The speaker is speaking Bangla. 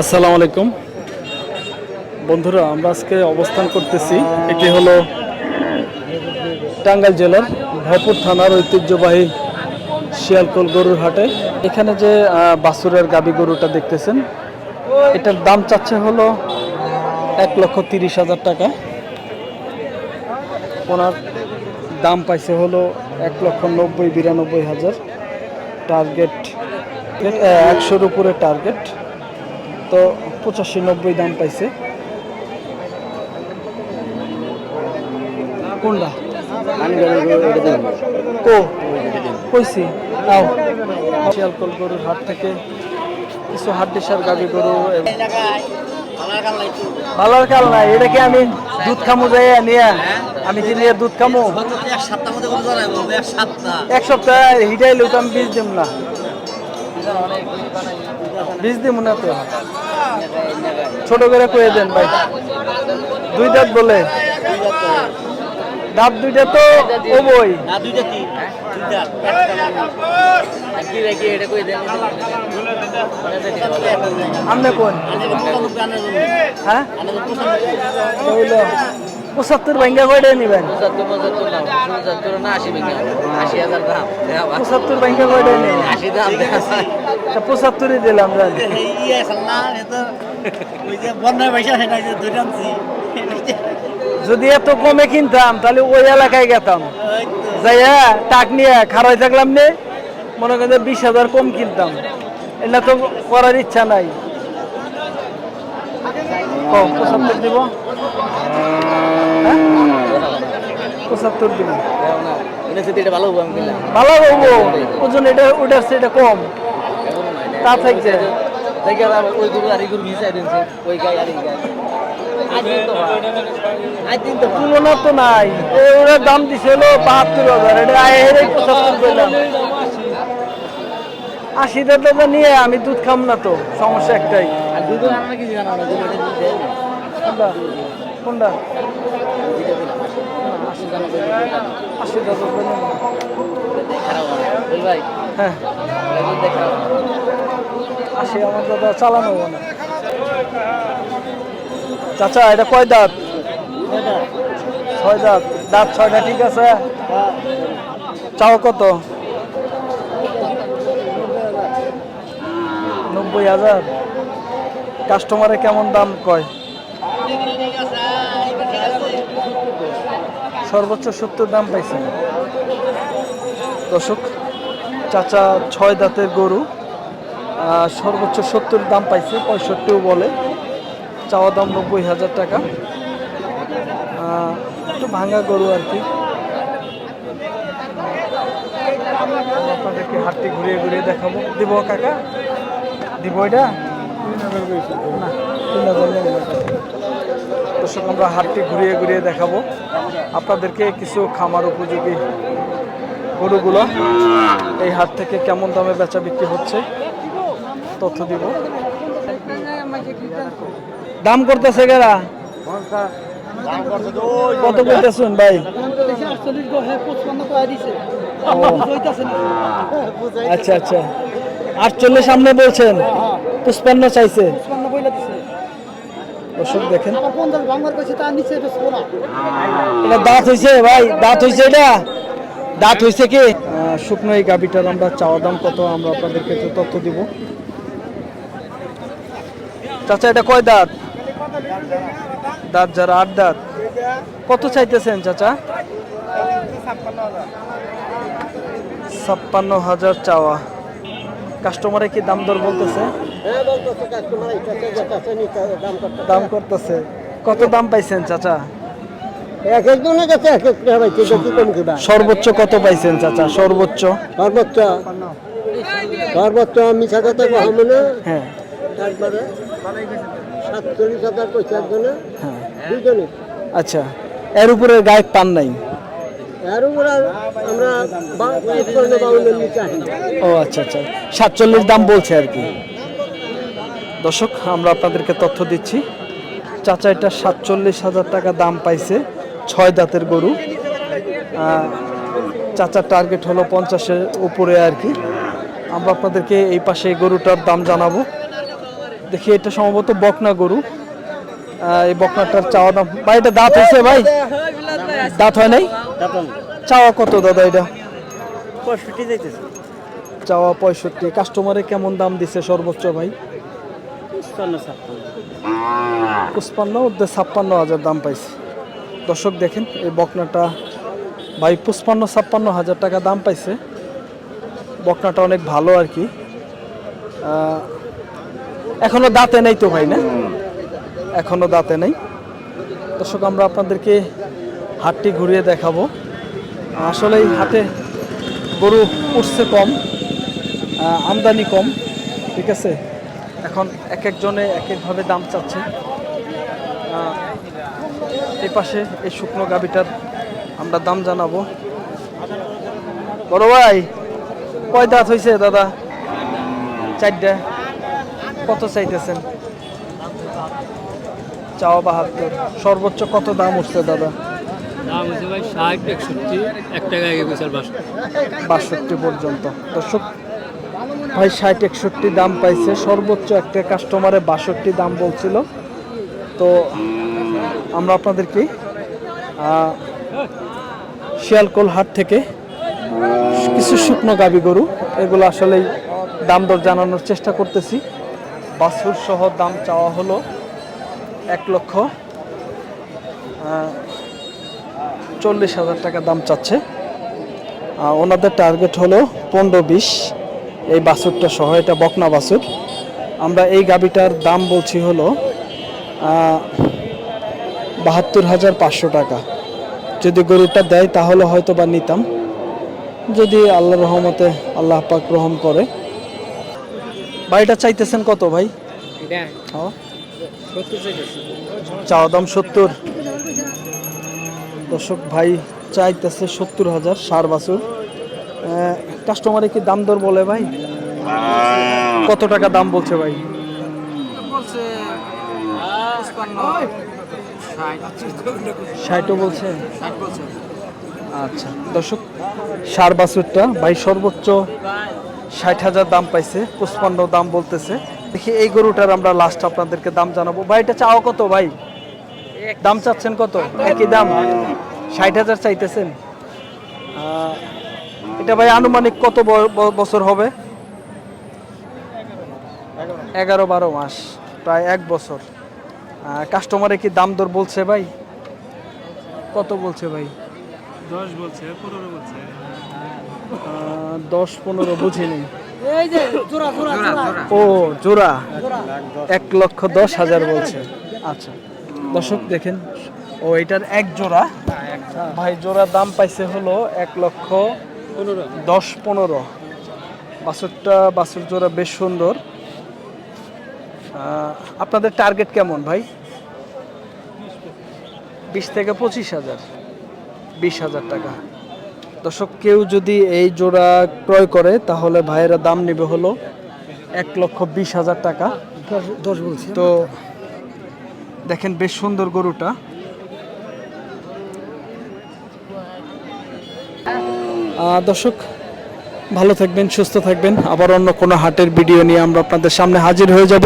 আসসালামু আলাইকুম। বন্ধুরা আমরা আজকে অবস্থান করতেছি এটি হলো টাঙ্গাইল জেলার ভয়পুর থানার ঐতিহ্যবাহী শিয়ালকোল গরুর হাটে। এখানে যে আহ, বাছুরের গাবি গরুটা দেখতেছেন এটার দাম চাচ্ছে হলো এক লক্ষ তিরিশ হাজার টাকা। ওনার দাম পাইছে হলো এক লক্ষ নব্বই বিরানব্বই হাজার। টার্গেট একশোর উপরে টার্গেট। তো পঁচাশি নব্বই দাম পাইছে। কোনটা? কো? কইছি আও শিয়ালকোল গরুর হাট থেকে কিছু হাট ডিসার গাবি গরু ভালোর কাল নাই এটা কি আমি দুধ খামু যাই নিয়ে? আমি কি নিয়ে দুধ খামু? এক সপ্তাহ হিটাই লইতো আমি বীজ দিম না। বীজ দিম না তো। ছোট করে কয়ে দেন ভাই। দুই দাঁত বলে। দাঁত দুইটা তো ও বই আমনে কোন হ্যাঁ? পঁচাত্তর ভাঙ্গা কয়টা নিবেন? পঁচাত্তর ভাঙ্গা। কয়টা নিবেন? পঁচাত্তরই দিলাম ইয়ে যদি এত কমে কিনতাম তাহলে ওই এলাকায় গেতাম। যাইয়া টাক নিয়ে খারাই থাকলাম নে মনে করেন যে বিশ হাজার কম কিনতাম। এটা তো করার ইচ্ছা নাই। ও, পঁচাত্তর দিব? হ্যাঁ? পঁচাত্তর এটা ভালো হব আমি ভালো হব? ওজন এটা ওটার এটা কম। তা থাকছে। ওই গরু আর এই মিশাই দিনছে ওই গাই আর এই গাই। আজ দিন তো ভাই। আজ দিন তো ভাই। তুলনা তো নাই। দাম দিছে হলো বাহাত্তর হাজার। এটা এর পঁচাত্তর পেলাম আশিটা টাকা নিয়ে আমি দুধ খাম না তো। সমস্যা একটাই। কোনটা। হয়। আশি আমার দাদা চালানো না চাচা, এটা কয় দাঁত? ছয় দাঁত। দাঁত ছয়টা ঠিক আছে? চাও কত? নব্বই হাজার। কাস্টমারে কেমন দাম কয়? সর্বোচ্চ সত্তর দাম পাইছেন। দর্শক, চাচা ছয় দাঁতের গরু সর্বোচ্চ সত্তর দাম পাইছে, পঁয়ষট্টিও বলে। চাওয়া দাম নব্বই হাজার টাকা। একটু ভাঙা গরু আর কি। আপনাদেরকে হাটটি ঘুরিয়ে ঘুরিয়ে দেখাবো। দিব কাকা? দিব এটা? তিন হাজার না। দর্শক, আমরা হাটটি ঘুরিয়ে ঘুরিয়ে দেখাবো। আপনাদেরকে কিছু খামার উপযোগী গরুগুলো এই হাট থেকে কেমন দামে বেচা বিক্রি হচ্ছে, তথ্য দিব। দাম করতেছে গেরা কত করতেছেন ভাই? আচ্ছা আচ্ছা। আটচল্লিশ সামনে বলছেন পুষ্পান্ন চাইছে। দর্শক দেখেন। এটা দাঁত হইছে ভাই দাঁত হইছে এটা। দাঁত হইছে কি? শুকনো এই গাবিটার আমরা চাওয়া দাম কত আমরা আপনাদেরকে তথ্য দিব। চাচা এটা কয় দাঁত? দাঁত যারা আট দাঁত। কত চাইতেছেন চাচা? ছাপ্পান্ন হাজার চাওয়া। কাস্টমারে কি দাম দর বলতেছে? দাম করতেছে কত দাম পাইছেন চাচা এক একজনের কাছে এক এক টাকা পাইছে কি কম কিবা সর্বোচ্চ কত পাইছেন চাচা সর্বোচ্চ সর্বোচ্চ সর্বোচ্চ মিশা কথা কহা মানে হ্যাঁ একবারে সাতচল্লিশ হাজার পয়সা একজনে হ্যাঁ দুজনে আচ্ছা এর উপরে গায়ে পান নাই এর উপরে আমরা ও আচ্ছা আচ্ছা সাতচল্লিশ দাম বলছে আর কি দর্শক আমরা আপনাদেরকে তথ্য দিচ্ছি। চাচা এটা সাতচল্লিশ হাজার টাকা দাম পাইছে ছয় দাঁতের গরু। চাচার টার্গেট হলো পঞ্চাশের উপরে আর কি। আমরা আপনাদেরকে এই পাশে গরুটার দাম জানাব। দেখি এটা সম্ভবত বকনা গরু। এই বকনাটার চাওয়া দাম ভাই এটা দাঁত হয়েছে ভাই? দাঁত হয় নাই? চাওয়া কত দাদা এটা? চাওয়া পঁয়ষট্টি। কাস্টমারে কেমন দাম দিছে সর্বোচ্চ ভাই? পঞ্চান্ন, ছাপ্পান্ন। ছাপ্পান্ন হাজার দাম পাইছি। দর্শক দেখেন, এই বকনাটা, ভাই পঁচপান্ন, ছাপ্পান্ন হাজার টাকা দাম পাইছে। বকনাটা অনেক ভালো আর কি। এখনও দাঁতে নেই তো ভাই, না? এখনও দাঁতে নেই। দর্শক, আমরা আপনাদেরকে হাটটি ঘুরিয়ে দেখাবো। আসলে এই হাটে গরু উঠছে কম আমদানি কম, ঠিক আছে? এখন এক একজনে এক একভাবে দাম চাচ্ছে। এই পাশে এই শুকনো গাবিটার আমরা দাম জানাব। বড় ভাই কয় দাঁত হয়েছে দাদা? চারটা। কত চাইতেছেন? চাওয়া বাহাত্তর। সর্বোচ্চ কত দাম উঠছে দাদা? দাম হচ্ছে ভাই ষাট একষট্টি এক টাকা আগে গোছাল বাস বাষট্টি পর্যন্ত। দর্শক ভাই, ষাট, একষট্টি দাম পাইছে। সর্বোচ্চ একটা কাস্টমারে বাষট্টি দাম বলছিল। তো আমরা আপনাদেরকে শিয়ালকোল হাট থেকে কিছু শুকনো গাবি গরু, এগুলো আসলেই দাম দর জানানোর চেষ্টা করতেছি। বাছুর সহ দাম চাওয়া হলো এক লক্ষ চল্লিশ হাজার টাকা দাম চাচ্ছে। ওনাদের টার্গেট হলো পনেরো, বিশ। এই বাছুরটা সহ এটা বকনা বাছুর। আমরা এই গাবিটার দাম বলছি হলো বাহাত্তর হাজার পাঁচশো টাকা। যদি গরুটা দেয় তাহলে হয়তো বা নিতাম। যদি আল্লাহ রহমতে আল্লাহ পাক রহম করে। বাড়িটা চাইতেছেন কত ভাই? হ্যাঁ চাওয়া দাম সত্তর। দর্শক ভাই চাইতেছে সত্তর হাজার সার বাছুর। কাস্টমারে কি দাম দর বলে ভাই? কত টাকা দাম বলছে ভাই? ষাটও বলছে? আচ্ছা দর্শক সার বাছুরটা ভাই সর্বোচ্চ ষাট হাজার দাম পাইছে পুষ্পান্ন দাম বলতেছে। দেখি এই গরুটার আমরা লাস্ট আপনাদেরকে দাম জানাব। ভাই এটা চাও কত ভাই? দাম চাচ্ছেন কত? একই দাম? ষাট হাজার চাইতেছেন? এটা ভাই আনুমানিক কত বছর হবে? এগারো বারো মাস প্রায় এক বছর। কাস্টমারে কি দাম দর বলছে ভাই? কত বলছে ভাই? দশ বলছে পনেরো বলছে। দশ পনেরো বুঝিনি। এই যে জোড়া জোড়া জোড়া ও জোড়া। এক লক্ষ দশ হাজার বলছে। আচ্ছা। দর্শক দেখেন ও এটার এক জোড়া। ভাই জোড়া দাম পাইছে হলো এক লক্ষ দশ পনেরো। বাছুরটা বাছুর জোড়া বেশ সুন্দর। আপনাদের টার্গেট কেমন ভাই? বিশ থেকে পঁচিশ হাজার। বিশ হাজার টাকা। দর্শক কেউ যদি এই জোড়া ক্রয় করে তাহলে ভাইয়েরা দাম নেবে হলো এক লক্ষ বিশ হাজার টাকা। দশ বলছি। তো দেখেন বেশ সুন্দর গরুটা। দর্শক, ভালো থাকবেন, সুস্থ থাকবেন। আবার অন্য কোনো হাটের ভিডিও নিয়ে আমরা আপনাদের সামনে হাজির হয়ে যাব।